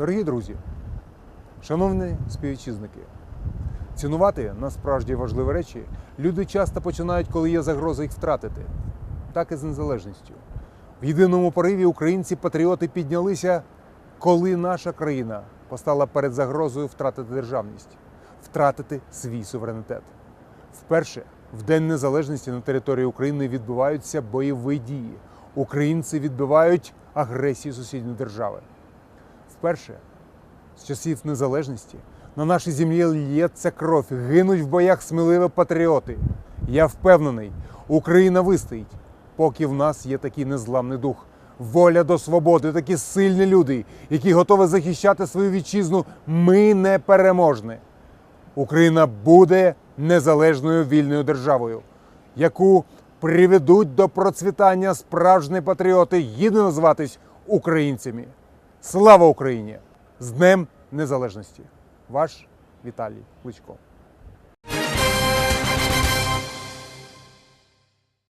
Дорогі друзі, шановні співвітчизники, цінувати насправді важливі речі люди часто починають, коли є загроза їх втратити. Так і з незалежністю. В єдиному пориві українці-патріоти піднялися, коли наша країна постала перед загрозою втратити державність, втратити свій суверенітет. Вперше в День Незалежності на території України відбуваються бойові дії. Українці відбивають агресію сусідньої держави. Вперше з часів незалежності на нашій землі лється кров, гинуть в боях сміливі патріоти. Я впевнений, Україна вистоїть, поки в нас є такий незламний дух, воля до свободи, такі сильні люди, які готові захищати свою вітчизну. Ми не переможні. Україна буде незалежною вільною державою, яку приведуть до процвітання справжні патріоти, гідні назватись українцями. Слава Україні! З Днем Незалежності! Ваш Віталій Кличко.